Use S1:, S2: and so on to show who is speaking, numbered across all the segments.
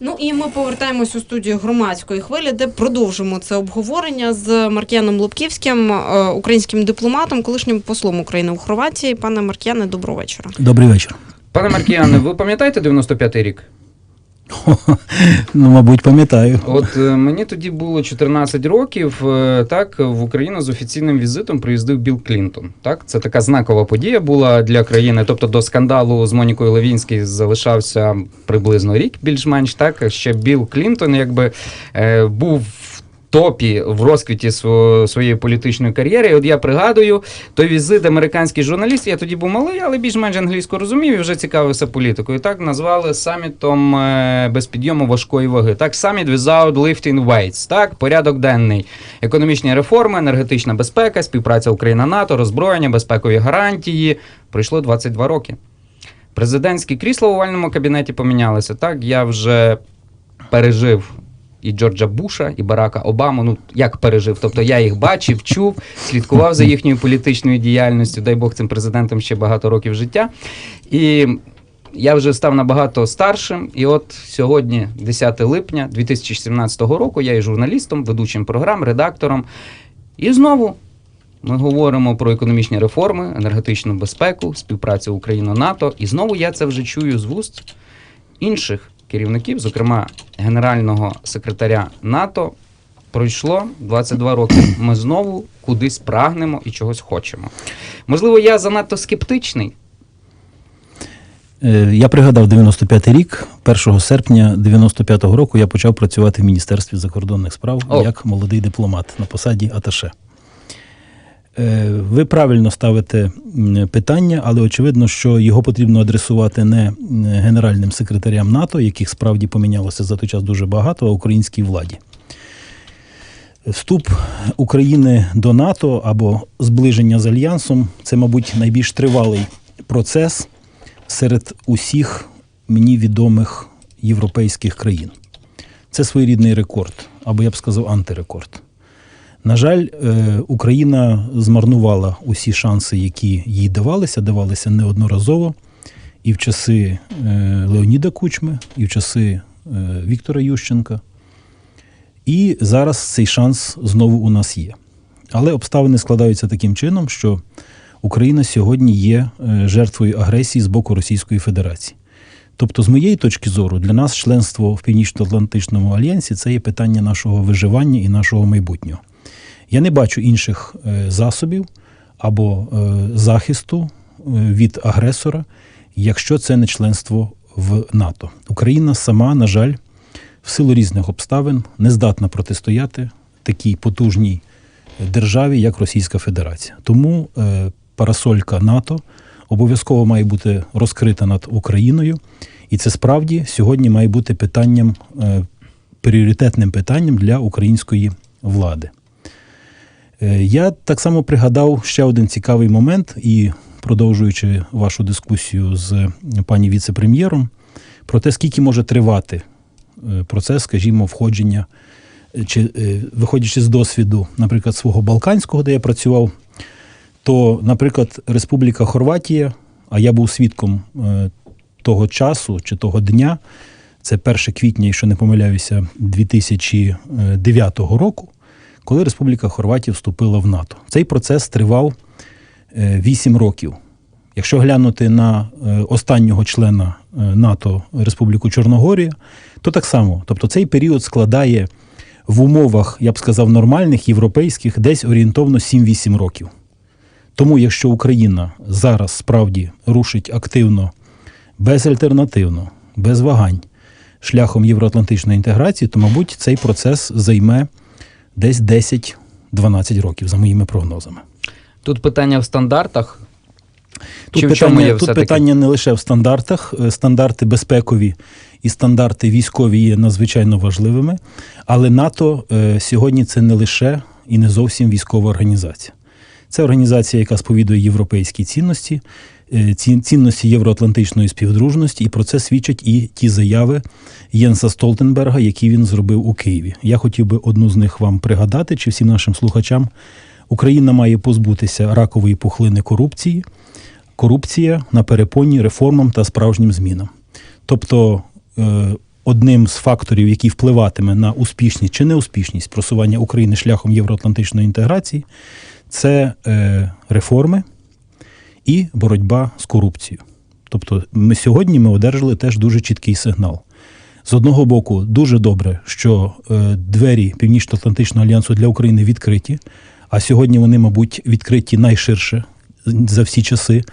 S1: Ну і ми повертаємось у студію громадської хвилі, де продовжимо це обговорення з Маркіяном Лобківським, е, українським дипломатом, колишнім послом України у Хорватії. Пане Маркіяне, доброго вечора.
S2: Добрий вечір.
S3: Пане Маркіяне, ви пам'ятаєте 95-й рік?
S2: Ну, мабуть, пам'ятаю.
S3: От е, мені тоді було 14 років. е, Так в Україну з офіційним візитом приїздив Білл Клінтон. Так, це така знакова подія була для країни. Тобто до скандалу з Монікою Левінською залишався приблизно рік, більш-менш так. Ще Білл Клінтон, якби е, був. Топі в розквіті своєї політичної кар'єри. І От я пригадую той візит американських журналістів. Я тоді був малий, але більш-менш англійську розумів і вже цікавився політикою. Так назвали самітом е, без підйому важкої ваги. Так, саміт without lifting weights. Так, порядок денний. Економічні реформи, енергетична безпека, співпраця Україна-НАТО, роззброєння, безпекові гарантії. Пройшло 22 роки. Президентські крісла в овальному кабінеті помінялися. Так, я вже пережив. І Джорджа Буша, і Барака Обаму. Ну як пережив? Тобто я їх бачив, чув, слідкував за їхньою політичною діяльністю. Дай Бог цим президентам ще багато років життя. І я вже став набагато старшим. І от сьогодні, 10 липня 2017 року, я є журналістом, ведучим програм, редактором. І знову ми говоримо про економічні реформи, енергетичну безпеку, співпрацю Україна-НАТО. І знову я це вже чую з вуст інших керівників, зокрема генерального секретаря НАТО. Пройшло 22 роки. Ми знову кудись прагнемо і чогось хочемо. Можливо, я занадто скептичний.
S2: Е, Я пригадав 95-й рік, 1 серпня 95-го року я почав працювати в Міністерстві закордонних справ
S3: О.
S2: як молодий дипломат на посаді Аташе. Е, Ви правильно ставите питання, але очевидно, що його потрібно адресувати не генеральним секретарям НАТО, яких справді помінялося за той час дуже багато, а українській владі. Вступ України до НАТО або зближення з Альянсом це, мабуть, найбільш тривалий процес серед усіх мені відомих європейських країн. Це своєрідний рекорд, або я б сказав, антирекорд. На жаль, е, Україна змарнувала усі шанси, які їй давалися, давалися неодноразово і в часи е, Леоніда Кучми, і в часи е, Віктора Ющенка. І зараз цей шанс знову у нас є. Але обставини складаються таким чином, що Україна сьогодні є жертвою агресії з боку Російської Федерації. Тобто, з моєї точки зору, для нас членство в Північно-Атлантичному альянсі це є питання нашого виживання і нашого майбутнього. Я не бачу інших е, засобів або е, захисту е, від агресора, якщо це не членство в НАТО. Україна сама, на жаль, в силу різних обставин не здатна протистояти такій потужній державі, як Російська Федерація. Тому парасолька НАТО обов'язково має бути розкрита над Україною, і це справді сьогодні має бути питанням, пріоритетним питанням для української влади. Е, Я так само пригадав ще один цікавий момент, і продовжуючи вашу дискусію з пані віце-прем'єром, про те, скільки може тривати е, процес, скажімо, входження, е, чи виходячи з досвіду, наприклад, свого Балканського, де я працював, то, наприклад, Республіка Хорватія, а я був свідком того часу чи того дня, це 1 квітня, якщо не помиляюся, 2009 року, коли Республіка Хорватія вступила в НАТО. Цей процес тривав 8 років. Якщо глянути на е, останнього члена е, НАТО Республіку Чорногорія, то так само. Тобто цей період складає в умовах, я б сказав, нормальних європейських десь орієнтовно 7-8 років. Тому, якщо Україна зараз справді рушить активно, безальтернативно, без вагань шляхом євроатлантичної інтеграції, то, мабуть, цей процес займе десь 10-12 років, за моїми прогнозами.
S3: Тут питання в стандартах.
S2: Тут,
S3: Чи в чому
S2: питання,
S3: є
S2: тут питання не лише в стандартах. Е, Стандарти безпекові і стандарти військові є надзвичайно важливими. Але НАТО е, сьогодні це не лише і не зовсім військова організація. Це організація, яка сповідує європейські цінності, е, цінності євроатлантичної співдружності, і про це свідчать і ті заяви Єнса Столтенберга, які він зробив у Києві. Я хотів би одну з них вам пригадати, чи всім нашим слухачам. Україна має позбутися ракової пухлини корупції, корупція на перепоні реформам та справжнім змінам. Тобто е, одним з факторів, який впливатиме на успішність чи неуспішність просування України шляхом євроатлантичної інтеграції, це е, реформи і боротьба з корупцією. Тобто, ми сьогодні ми одержали теж дуже чіткий сигнал. З одного боку, дуже добре, що е, двері Північно-Атлантичного альянсу для України відкриті, а сьогодні вони, мабуть, відкриті найширше за всі часи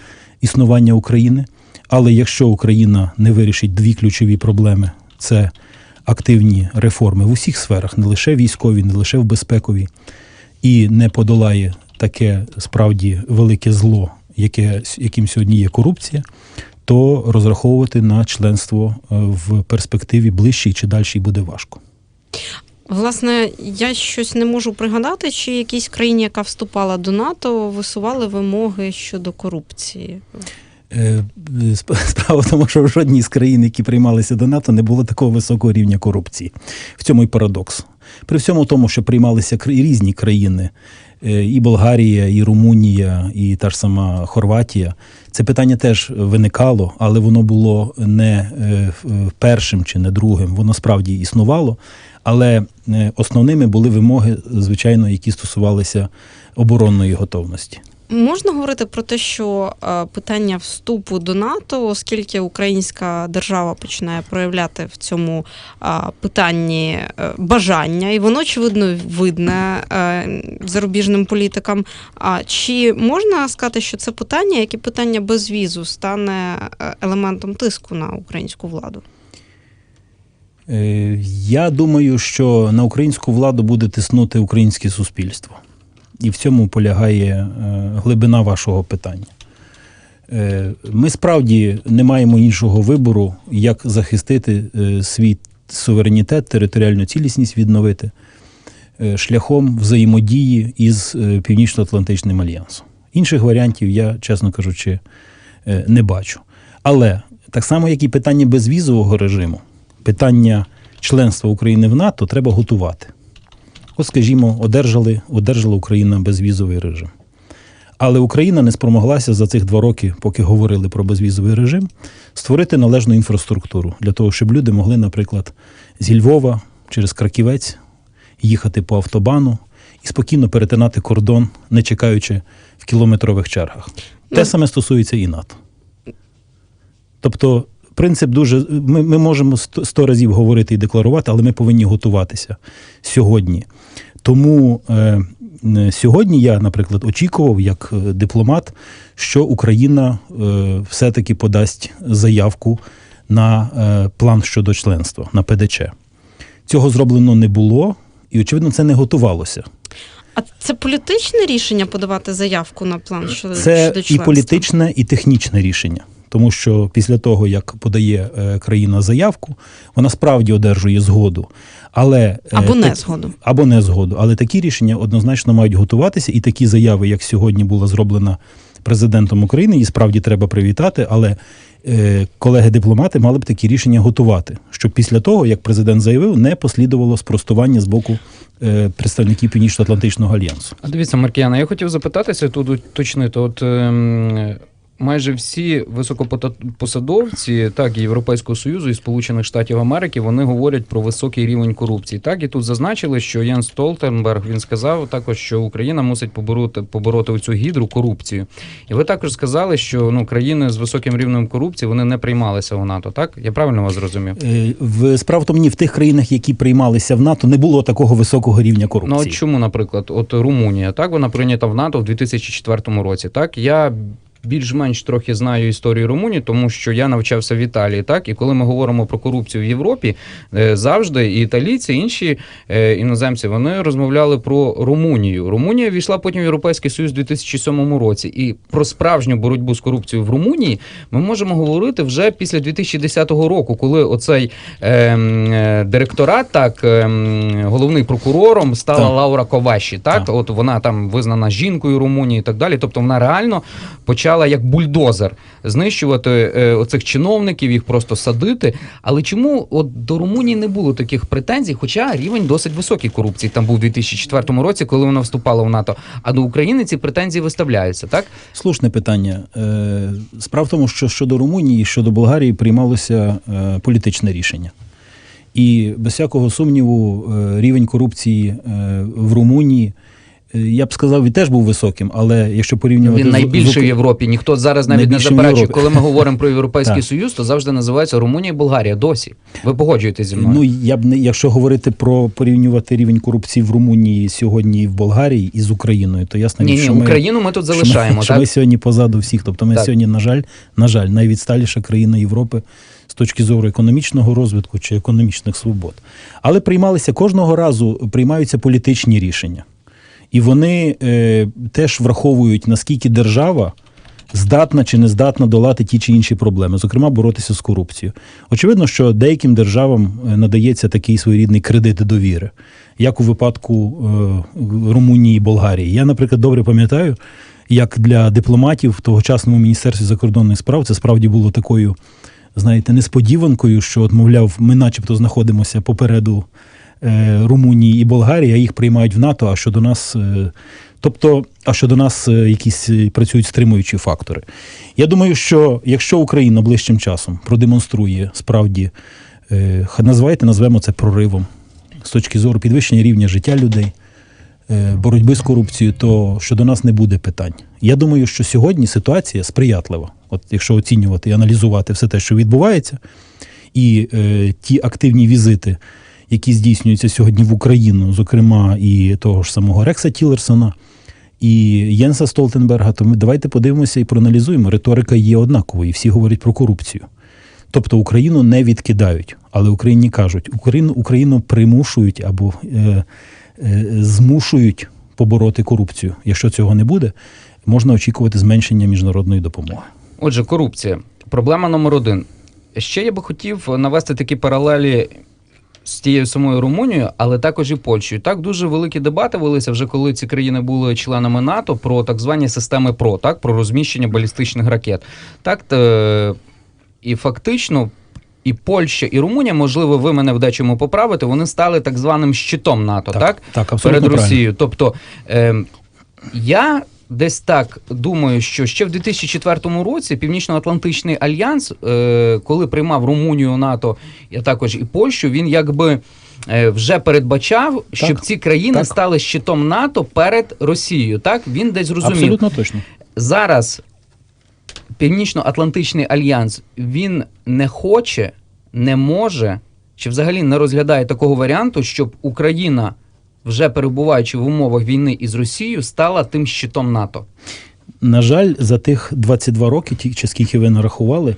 S2: існування України. Але якщо Україна не вирішить дві ключові проблеми, це активні реформи в усіх сферах, не лише військові, не лише в безпековій, і не подолає таке справді велике зло, яке, яким сьогодні є корупція, то розраховувати на членство е, в перспективі ближчій чи дальшій буде важко.
S1: Власне, я щось не можу пригадати, чи якійсь країні, яка вступала до НАТО, висували вимоги щодо корупції.
S2: Е, Справа в тому, що в жодній з країн, які приймалися до НАТО, не було такого високого рівня корупції. В цьому і парадокс. При всьому тому, що приймалися різні країни, і Болгарія, і Румунія, і та ж сама Хорватія, це питання теж виникало, але воно було не е, першим чи не другим. Воно справді існувало. Але е, основними були вимоги, звичайно, які стосувалися оборонної готовності.
S1: Можна говорити про те, що е, питання вступу до НАТО, оскільки українська держава починає проявляти в цьому е, питанні е, бажання, і воно очевидно видне зарубіжним політикам. А чи можна сказати, що це питання, як і питання безвізу, стане елементом тиску на українську владу?
S2: Я думаю, що на українську владу буде тиснути українське суспільство. І в цьому полягає е, глибина вашого питання. Е, Ми справді не маємо іншого вибору, як захистити е, свій суверенітет, територіальну цілісність відновити шляхом взаємодії із Північно-Атлантичним альянсом. Інших варіантів я, чесно кажучи, не бачу. Але так само, як і питання безвізового режиму, питання членства України в НАТО треба готувати. От, скажімо, одержали, одержала Україна безвізовий режим. Але Україна не спромоглася за цих два роки, поки говорили про безвізовий режим, створити належну інфраструктуру для того, щоб люди могли, наприклад, зі Львова через Краківець їхати по автобану і спокійно перетинати кордон, не чекаючи в кілометрових чергах. Те
S1: Ну.
S2: саме стосується і НАТО. Тобто, принцип дуже. Ми, ми можемо сто, разів говорити і декларувати, але ми повинні готуватися сьогодні. Тому е, сьогодні я, наприклад, очікував як е, дипломат, що Україна е, все-таки подасть заявку на е, план щодо членства на ПДЧ. Цього зроблено не було, і, очевидно, це не готувалося.
S1: А це політичне рішення подавати заявку на план щодо,
S2: Це
S1: щодо
S2: і політичне, і технічне рішення. Тому що після того, як подає е, країна заявку, вона справді одержує згоду. Але, е,
S1: Або не
S2: так-
S1: згоду.
S2: Або не згоду. Але такі рішення однозначно мають готуватися, і такі заяви, як сьогодні була зроблена президентом України, її справді треба привітати. Але е, колеги-дипломати мали б такі рішення готувати, щоб після того, як президент заявив, не послідувало спростування з боку е, представників Північно-Атлантичного альянсу.
S3: А дивіться, Маркіяна, я хотів запитатися тут уточнити. От ем, майже всі високопосадовці, так і Європейського Союзу і Сполучених Штатів Америки, вони говорять про високий рівень корупції. Так і тут зазначили, що Ян Столтенберг він сказав також, що Україна мусить побороти побороти цю гідру корупцію. І ви також сказали, що ну країни з високим рівнем корупції вони не приймалися у НАТО. Так я правильно вас зрозумів?
S2: Е, В справа в тому, ні, в тих країнах, які приймалися в НАТО, не було такого високого рівня
S3: Ну,
S2: корупції.
S3: от чому, наприклад, от Румунія, так вона прийнята в НАТО в 2004 році. Так я більш-менш трохи знаю історію Румунії, тому що я навчався в Італії. Так, і коли ми говоримо про корупцію в Європі, е, завжди і італійці, і інші е, іноземці вони розмовляли про Румунію. Румунія війшла потім в Європейський Союз у 2007 році. І про справжню боротьбу з корупцією в Румунії ми можемо говорити вже після 2010 року, коли оцей ем, е, директорат, так ем, головний прокурором стала
S2: Так.
S3: Лаура Коваші. Так,
S2: Так.
S3: от вона там визнана жінкою Румунії і так далі. Тобто вона реально почала як бульдозер знищувати е, оцих чиновників, їх просто садити. Але чому от до Румунії не було таких претензій? Хоча рівень досить високий корупції там був у 2004 році, коли вона вступала в НАТО. А до України ці претензії виставляються, так?
S2: Слушне питання. Е, Справа в тому, що щодо Румунії, щодо Болгарії приймалося е, політичне рішення. І без всякого сумніву, рівень корупції в Румунії, я б сказав, він теж був високим, але якщо порівнювати
S3: Він найбільший в Європі. Ніхто зараз навіть не заперечує. Коли ми говоримо про Європейський Союз, то завжди називається Румунія і Болгарія. Досі. Ви погоджуєтесь зі мною?
S2: Ну я б не якщо говорити про порівнювати рівень корупції в Румунії сьогодні і в Болгарії і з Україною, то ясно,
S3: ні, ні,
S2: ми,
S3: Україну ми тут
S2: що
S3: залишаємо.
S2: Ми, що ми сьогодні позаду всіх. Тобто ми
S3: Так.
S2: сьогодні, на жаль, на жаль, найвідсталіша країна Європи з точки зору економічного розвитку чи економічних свобод. Але приймалися кожного разу приймаються політичні рішення. І вони е, теж враховують, наскільки держава здатна чи не здатна долати ті чи інші проблеми, зокрема боротися з корупцією. Очевидно, що деяким державам е, надається такий своєрідний кредит довіри, як у випадку е, Румунії і Болгарії. Я, наприклад, добре пам'ятаю, як для дипломатів в тогочасному міністерстві закордонних справ це справді було такою, знаєте, несподіванкою, що, от, мовляв, ми начебто знаходимося попереду Румунії і Болгарії, а їх приймають в НАТО, а щодо нас. е, Тобто, а щодо нас е, якісь е, працюють стримуючі фактори. Я думаю, що якщо Україна ближчим часом продемонструє справді, е, називайте, назвемо це проривом з точки зору підвищення рівня життя людей, е, боротьби з корупцією, то щодо нас не буде питань. Я думаю, що сьогодні ситуація сприятлива. От якщо оцінювати і аналізувати все те, що відбувається, і е, ті активні візити, які здійснюються сьогодні в Україну, зокрема і того ж самого Рекса Тілерсона, і Єнса Столтенберга, то ми давайте подивимося і проаналізуємо. Риторика є однаковою, і всі говорять про корупцію. Тобто Україну не відкидають, але Україні кажуть, Україну, Україну примушують або е, е, змушують побороти корупцію. Якщо цього не буде, можна очікувати зменшення міжнародної допомоги.
S3: Отже, корупція. Проблема номер один. Ще я би хотів навести такі паралелі з тією самою Румунією, але також і Польщею. Так дуже великі дебати велися вже коли ці країни були членами НАТО про так звані системи ПРО, так про розміщення балістичних ракет. Так і фактично. І Польща, і Румунія, можливо, ви мене в дечому поправите, вони стали так званим щитом НАТО, так?
S2: так абсолютно
S3: перед
S2: правильно.
S3: Росією. Тобто е, я десь так думаю, що ще в 2004 році Північно-Атлантичний альянс, е, коли приймав Румунію НАТО, а також і Польщу, він якби. е, Вже передбачав, щоб ці країни
S2: так.
S3: стали щитом НАТО перед Росією. Так він десь зрозумів.
S2: Абсолютно точно.
S3: Зараз Північно-Атлантичний альянс він не хоче, не може, чи взагалі не розглядає такого варіанту, щоб Україна, вже перебуваючи в умовах війни із Росією, стала тим щитом НАТО.
S2: На жаль, за тих 22 роки, ті, чи скільки ви нарахували,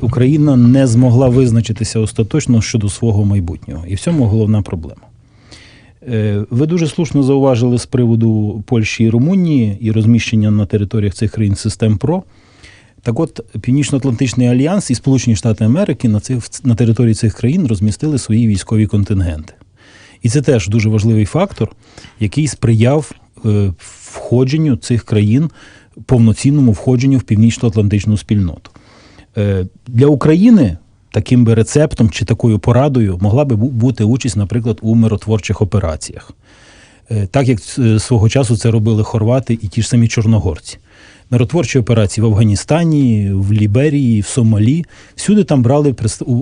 S2: Україна не змогла визначитися остаточно щодо свого майбутнього. І в цьому головна проблема. Е, Ви дуже слушно зауважили з приводу Польщі і Румунії і розміщення на територіях цих країн систем ПРО. Так от, Північно-Атлантичний альянс і Сполучені Штати Америки на, цих, на території цих країн розмістили свої військові контингенти. І це теж дуже важливий фактор, який сприяв е, входженню цих країн, повноцінному входженню в північно-атлантичну спільноту. Е, Для України таким би рецептом чи такою порадою могла би бути участь, наприклад, у миротворчих операціях. Е, Так як свого часу це робили хорвати і ті ж самі чорногорці. Миротворчі операції в Афганістані, в Ліберії, в Сомалі. Всюди там брали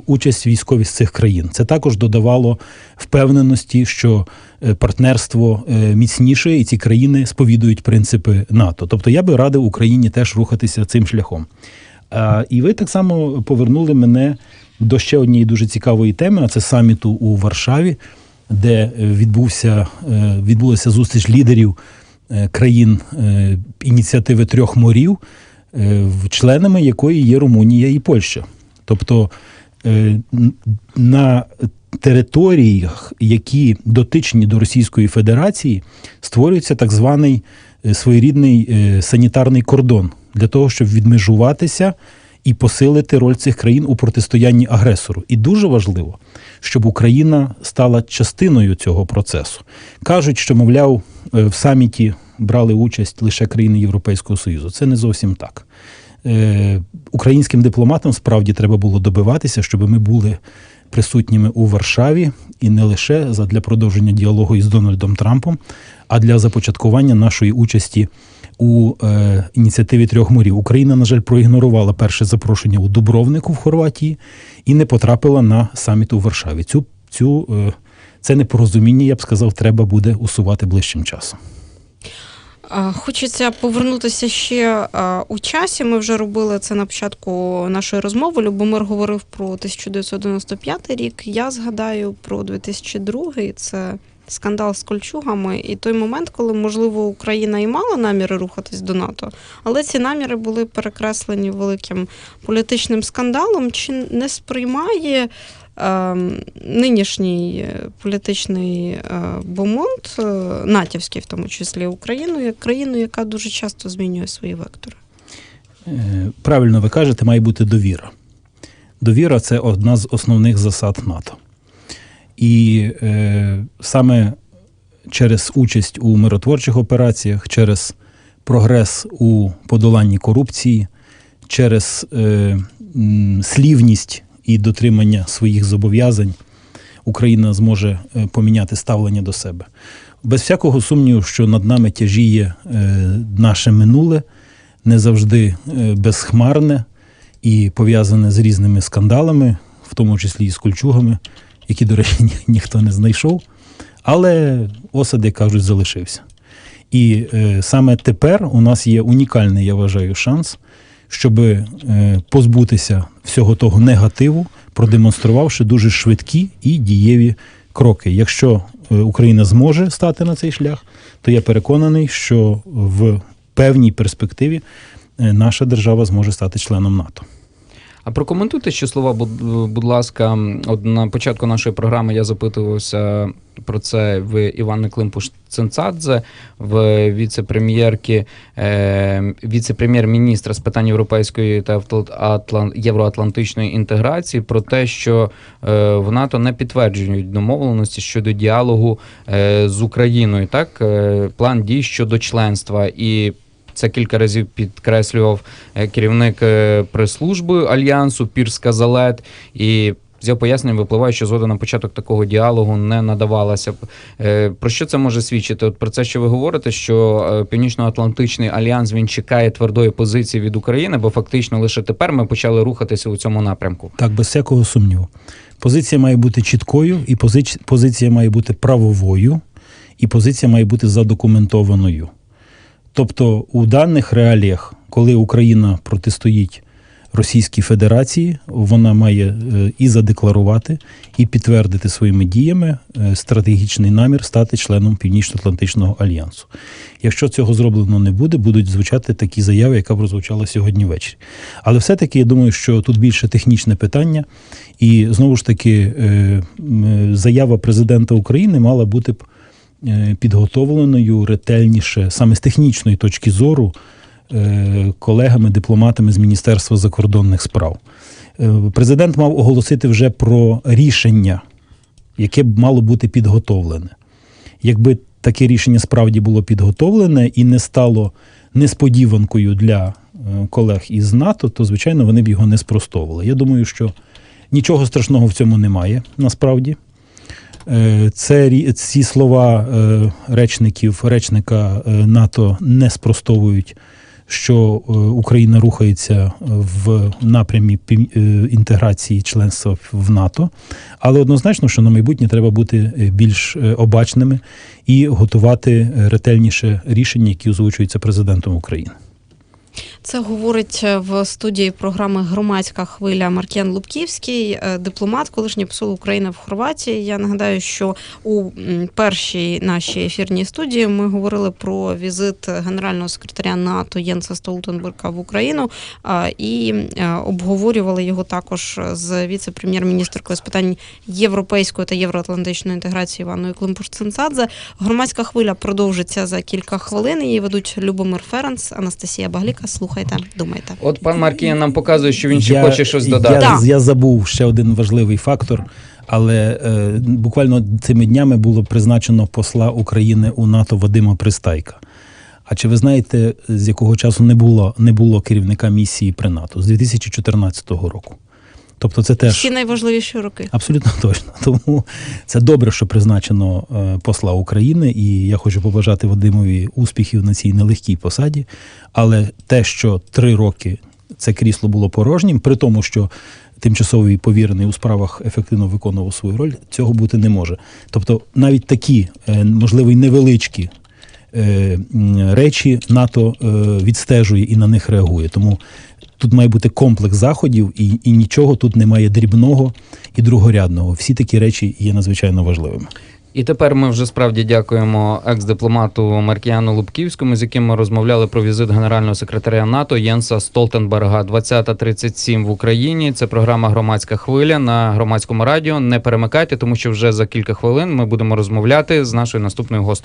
S2: участь військові з цих країн. Це також додавало впевненості, що е, партнерство е, міцніше, і ці країни сповідують принципи НАТО. Тобто я би радив Україні теж рухатися цим шляхом. І ви так само повернули мене до ще однієї дуже цікавої теми, а це саміту у Варшаві, де е, відбувся, відбулася зустріч лідерів країн е, ініціативи трьох морів, е, членами якої є Румунія і Польща. Тобто е, на територіях, які дотичні до Російської Федерації, створюється так званий е, своєрідний е, санітарний кордон для того, щоб відмежуватися і посилити роль цих країн у протистоянні агресору. І дуже важливо, щоб Україна стала частиною цього процесу. Кажуть, що, мовляв, е, в саміті брали участь лише країни Європейського Союзу. Це не зовсім так. Е, Українським дипломатам справді треба було добиватися, щоб ми були присутніми у Варшаві і не лише для продовження діалогу із Дональдом Трампом, а для започаткування нашої участі у е, ініціативі трьох морів. Україна, на жаль, проігнорувала перше запрошення у Дубровнику в Хорватії і не потрапила на саміт у Варшаві. Цю цю, е, це непорозуміння, я б сказав, треба буде усувати ближчим часом.
S1: Хочеться повернутися ще у часі. Ми вже робили це на початку нашої розмови. Любомир говорив про 1995 рік. Я згадаю про 2002. Це скандал з кольчугами, і той момент, коли, можливо, Україна і мала наміри рухатись до НАТО, але ці наміри були перекреслені великим політичним скандалом. Чи не сприймає е, нинішній е, політичний е, бомонд, е, натівський в тому числі Україну, як країну, яка дуже часто змінює свої вектори?
S2: Правильно ви кажете, має бути довіра. Довіра це одна з основних засад НАТО. І е, саме через участь у миротворчих операціях, через прогрес у подоланні корупції, через е, слівність і дотримання своїх зобов'язань Україна зможе е, поміняти ставлення до себе. Без всякого сумніву, що над нами тяжіє е, наше минуле, не завжди е, безхмарне і пов'язане з різними скандалами, в тому числі і з кольчугами, які, до речі, ні- ніхто не знайшов. Але осад, як кажуть, залишився. І е, саме тепер у нас є унікальний, я вважаю, шанс, щоб е, позбутися всього того негативу, продемонструвавши дуже швидкі і дієві кроки. Якщо е, Україна зможе стати на цей шлях, то я переконаний, що в певній перспективі е, наша держава зможе стати членом НАТО.
S3: А прокоментуйте ще слова, будь, ласка. От на початку нашої програми я запитувався про це в Івани Климпуш Ценцадзе, в віце-прем'єрки, е, віце-прем'єр-міністра з питань європейської та євроатлантичної інтеграції, про те, що е, в НАТО не підтверджують домовленості щодо діалогу е, з Україною. Так, план дій щодо членства і. Це кілька разів підкреслював е, керівник е, прес-служби альянсу Пірс Казалет. І з його пояснень випливає, що згода на початок такого діалогу не надавалася. Е, Про що це може свідчити? От про це, що ви говорите, що Північно-Атлантичний альянс він чекає твердої позиції від України, бо фактично лише тепер ми почали рухатися у цьому напрямку.
S2: Так, без всякого сумніву. Позиція має бути чіткою, і позиція має бути правовою, і позиція має бути задокументованою. Тобто, у даних реаліях, коли Україна протистоїть Російській Федерації, вона має е, і задекларувати, і підтвердити своїми діями е, стратегічний намір стати членом Північно-Атлантичного альянсу. Якщо цього зроблено не буде, будуть звучати такі заяви, яка прозвучала сьогодні ввечері. Але все-таки я думаю, що тут більше технічне питання, і знову ж таки е, заява президента України мала бути підготовленою ретельніше, саме з технічної точки зору, е, колегами, дипломатами з Міністерства закордонних справ. Е, Президент мав оголосити вже про рішення, яке б мало бути підготовлене. Якби таке рішення справді було підготовлене і не стало несподіванкою для е, колег із НАТО, то звичайно вони б його не спростовували. Я думаю, що нічого страшного в цьому немає насправді. Е, Це ці слова е, речників, речника е, НАТО не спростовують, що Україна рухається в напрямі інтеграції членства в НАТО. Але однозначно, що на майбутнє треба бути більш обачними і готувати ретельніше рішення, які озвучуються президентом України.
S1: Це говорить е, в студії програми Громадська хвиля Маркіян Лубківський, е, дипломат, колишній посол України в Хорватії. Я нагадаю, що у першій нашій ефірній студії ми говорили про візит генерального секретаря НАТО Єнса Столтенберга в Україну і е, обговорювали його також з віце-прем'єр-міністркою з питань європейської та євроатлантичної інтеграції Іваною Климпуш-Цинцадзе. Громадська хвиля продовжиться за кілька хвилин. Її ведуть Любомир Ференц, Анастасія Багліка. Слухайте, думайте.
S3: От пан Маркія нам показує, що він ще
S2: Я-
S3: хоче щось додати.
S2: Я,
S1: да.
S2: я забув ще один важливий фактор, але е, буквально цими днями було призначено посла України у НАТО Вадима Пристайка. А чи ви знаєте, з якого часу не було, не було керівника місії при НАТО? З 2014 року. Тобто це теж
S1: Всі найважливіші роки.
S2: Абсолютно точно. Тому це добре, що призначено е, посла України, і я хочу побажати Вадимові успіхів на цій нелегкій посаді. Але те, що три роки це крісло було порожнім, при тому, що тимчасовий повірений у справах ефективно виконував свою роль, цього бути не може. Тобто навіть такі, е, можливо, й невеличкі е, речі НАТО відстежує і на них реагує. Тому тут має бути комплекс заходів, і, і нічого тут немає дрібного і другорядного. Всі такі речі є надзвичайно важливими.
S3: І тепер ми вже справді дякуємо екс-дипломату Маркіяну Лубківському, з яким ми розмовляли про візит генерального секретаря НАТО Єнса Столтенберга. 20.37 в Україні. Це програма Громадська хвиля на громадському радіо. Не перемикайте, тому що вже за кілька хвилин ми будемо розмовляти з нашою наступною гостею.